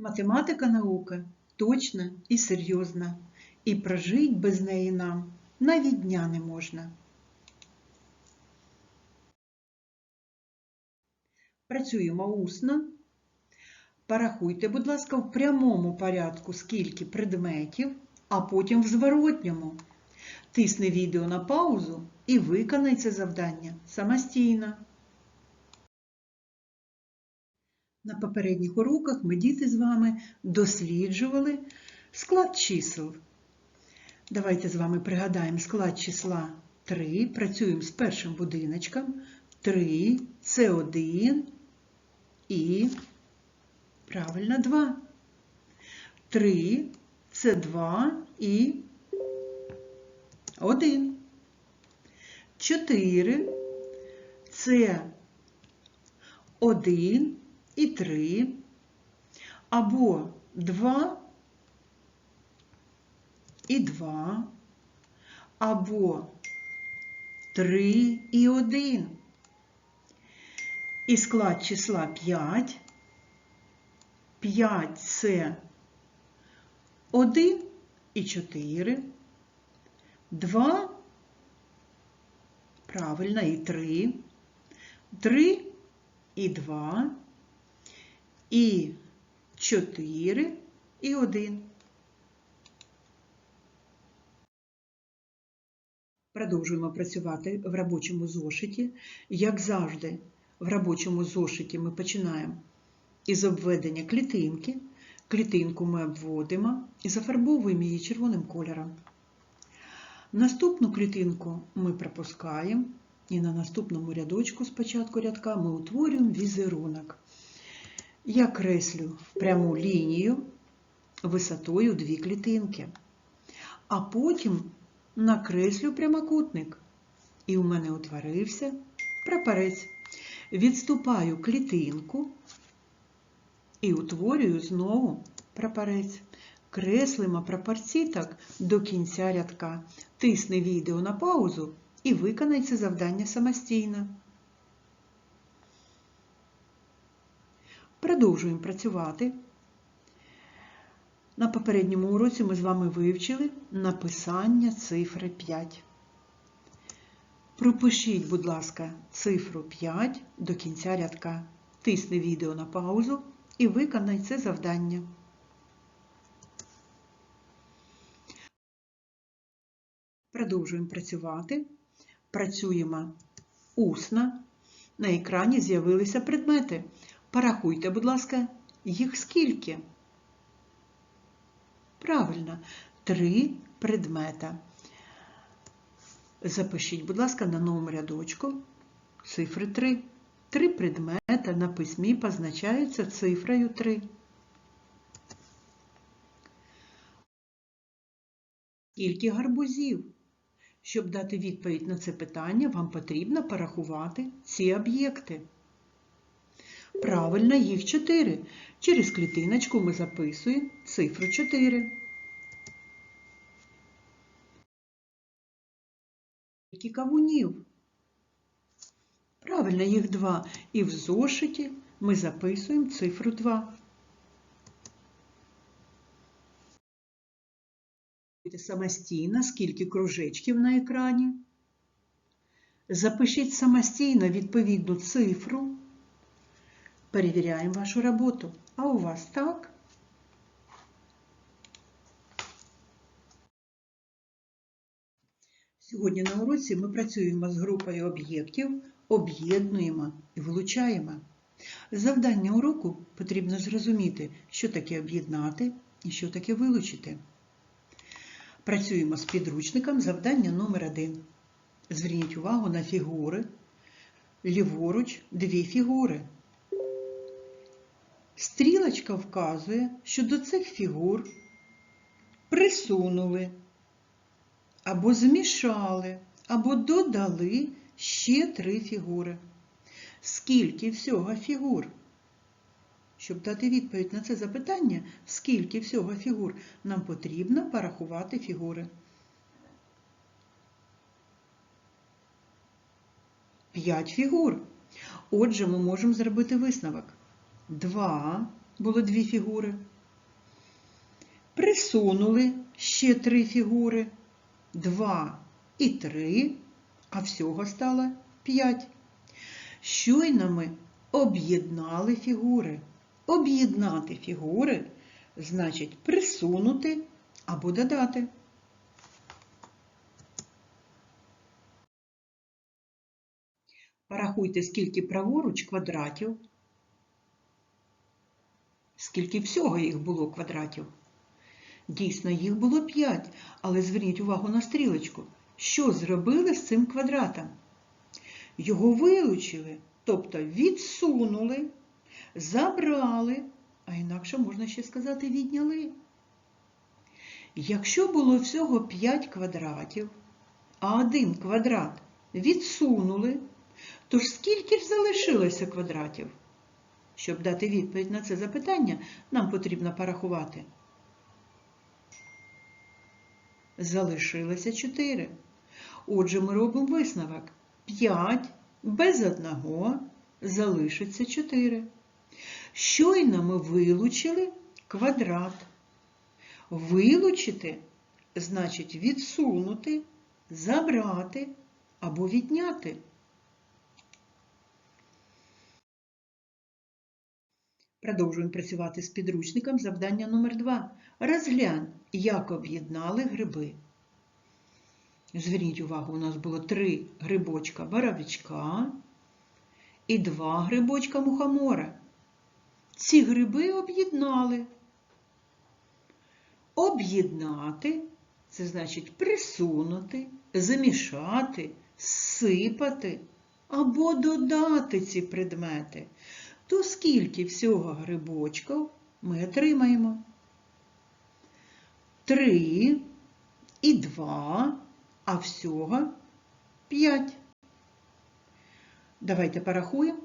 Математика наука точна і серйозна, і прожить без неї нам навіть дня не можна. Працюємо усно. Порахуйте, будь ласка, в прямому порядку, скільки предметів, а потім в зворотньому. Тисни відео на паузу і виконай це завдання самостійно. На попередніх уроках ми діти з вами досліджували склад чисел. Давайте з вами пригадаємо склад числа 3, працюємо з першим будиночком. 3 це 1 і правильно 2. 3 це 2 і 1. 4 це 1 і 3. Або 2 і 2. Або 3 і 1. І склад числа 5. 5 це 1 і 4. 2, правильно, і 3. 3 і 2. І 4 і 1. Продовжуємо працювати в робочому зошиті. Як завжди, в робочому зошиті ми починаємо із обведення клітинки. Клітинку ми обводимо і зафарбовуємо її червоним кольором. Наступну клітинку ми пропускаємо, і на наступному рядочку спочатку рядка ми утворюємо візерунок. Я креслю пряму лінію висотою дві клітинки, а потім накреслю прямокутник. І у мене утворився прапорець. Відступаю клітинку і утворюю знову прапорець. Креслимо прапорці так до кінця рядка. Тисни відео на паузу і виконай це завдання самостійно. Продовжуємо працювати. На попередньому уроці ми з вами вивчили написання цифри 5. Пропишіть, будь ласка, цифру 5 до кінця рядка. Тисни відео на паузу і виконай це завдання. Продовжуємо працювати. Працюємо усно. На екрані з'явилися предмети. Порахуйте, будь ласка, їх скільки? Правильно, три предмета. Запишіть, будь ласка, на новому рядочку цифри 3. Три предмета на письмі позначаються цифрою 3. Скільки гарбузів? Щоб дати відповідь на це питання, вам потрібно порахувати ці об'єкти. Правильно, їх 4. Через клітиночку ми записуємо цифру 4. Скільки кавунів? Правильно, їх 2. І в зошиті ми записуємо цифру 2. Самостійно, скільки кружечків на екрані. Запишіть самостійно відповідну цифру. Перевіряємо вашу роботу. А у вас так? Сьогодні на уроці ми працюємо з групою об'єктів, об'єднуємо і влучаємо. Завдання уроку потрібно зрозуміти, що таке об'єднати і що таке вилучити. Працюємо з підручником завдання номер 1 Зверніть увагу на фігури. Ліворуч дві фігури. Стрілочка вказує, що до цих фігур присунули, або змішали, або додали ще три фігури. Скільки всього фігур? Щоб дати відповідь на це запитання, скільки всього фігур, нам потрібно порахувати фігури. П'ять фігур. Отже, ми можемо зробити висновок. 2 було дві фігури. Присунули ще три фігури. Два і три, а всього стало п'ять. Щойно ми об'єднали фігури. Об'єднати фігури значить присунути або додати. Порахуйте, скільки праворуч квадратів, скільки всього їх було квадратів. Дійсно, їх було 5, але зверніть увагу на стрілочку. Що зробили з цим квадратом? Його вилучили, тобто відсунули, забрали, а інакше можна ще сказати відняли. Якщо було всього 5 квадратів, а один квадрат відсунули, то ж скільки ж залишилося квадратів? Щоб дати відповідь на це запитання, нам потрібно порахувати. Залишилося 4. Отже, ми робимо висновок. 5 без 1 залишиться 4. Щойно ми вилучили квадрат. Вилучити значить відсунути, забрати або відняти. Продовжуємо працювати з підручником завдання номер 2 Розглянь, як об'єднали гриби. Зверніть увагу, у нас було три грибочка боровичка і два грибочка мухомора. Ці гриби об'єднали. Об'єднати це значить присунути, замішати, сипати або додати ці предмети. То скільки всього грибочків ми отримаємо? Три і два, а всього п'ять. Давайте порахуємо.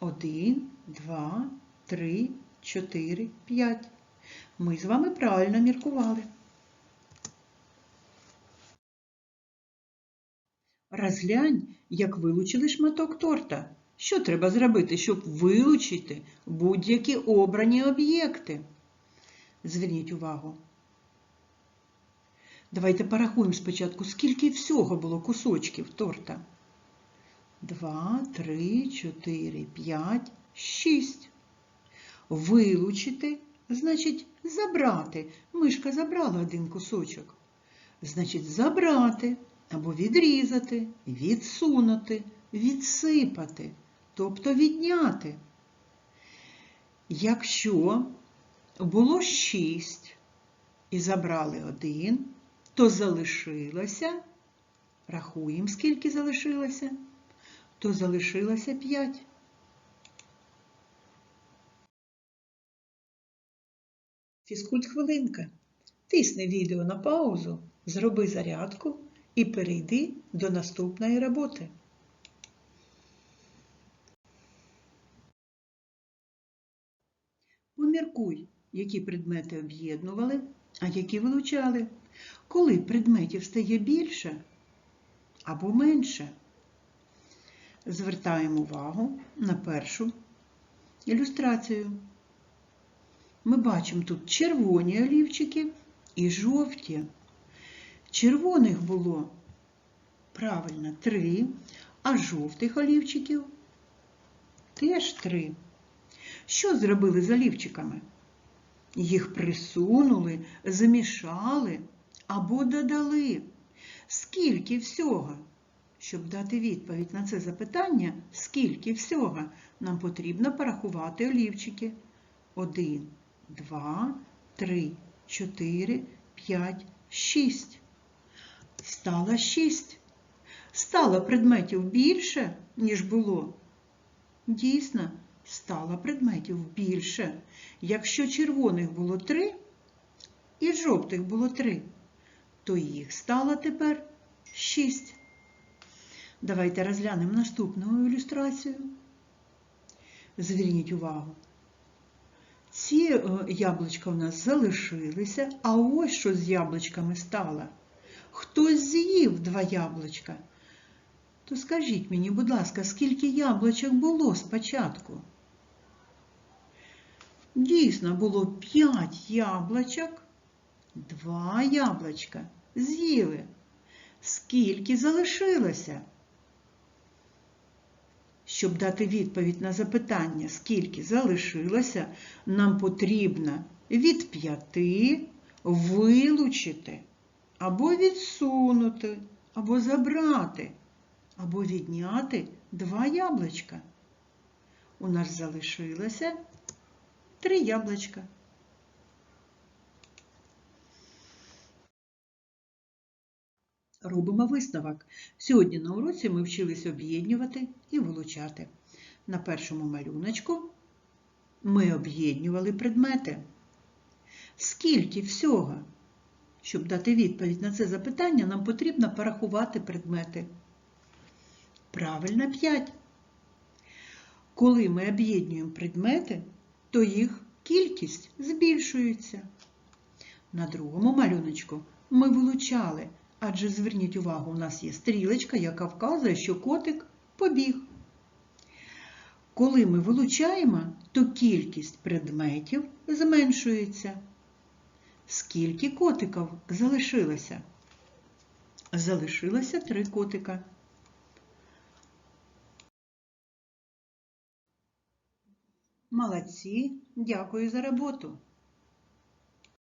Один, два, три, чотири, п'ять. Ми з вами правильно міркували. Розглянь, як вилучили шматок торта. Що треба зробити, щоб вилучити будь-які обрані об'єкти? Зверніть увагу. Давайте порахуємо спочатку, скільки всього було кусочків торта. Два, три, чотири, п'ять, шість. Вилучити, значить, забрати. Мишка забрала один кусочок. Значить, забрати або відрізати, відсунути, відсипати, тобто відняти. Якщо було шість і забрали один, то залишилося, рахуємо, скільки залишилося, то залишилося 5. Фізкульт хвилинка. Тисни відео на паузу, зроби зарядку і перейди до наступної роботи. Поміркуй, які предмети об'єднували, а які вилучали. Коли предметів стає більше або менше. Звертаємо увагу на першу ілюстрацію. Ми бачимо тут червоні олівчики і жовті. Червоних було правильно три, а жовтих олівчиків теж три. Що зробили з олівчиками? Їх присунули, замішали або додали. Скільки всього? Щоб дати відповідь на це запитання, скільки всього, нам потрібно порахувати олівчики. Один, два, три, чотири, п'ять, шість. Стало шість. Стало предметів більше, ніж було. Дійсно, стало предметів більше. Якщо червоних було три і жовтих було три, то їх стало тепер шість. Давайте розглянемо наступну ілюстрацію. Зверніть увагу. Ці е, яблучка у нас залишилися, а ось що з яблучками стало. Хтось з'їв два яблучка. То скажіть мені, будь ласка, скільки яблучок було спочатку? Дійсно, було 5 яблучок, 2 яблучка з'їли. Скільки залишилося? Щоб дати відповідь на запитання, скільки залишилося, нам потрібно від 5 вилучити, або відсунути, або забрати, або відняти 2 яблучка. У нас залишилося 3 яблучка. Робимо висновок. Сьогодні на уроці ми вчились об'єднувати і вилучати. На першому малюночку ми об'єднували предмети. Скільки всього? Щоб дати відповідь на це запитання, нам потрібно порахувати предмети. Правильно, 5. Коли ми об'єднуємо предмети, то їх кількість збільшується. На другому малюночку ми вилучали, адже зверніть увагу, у нас є стрілочка, яка вказує, що котик побіг. Коли ми вилучаємо, то кількість предметів зменшується. Скільки котиків залишилося? Залишилося три котика. Молодці, дякую за роботу.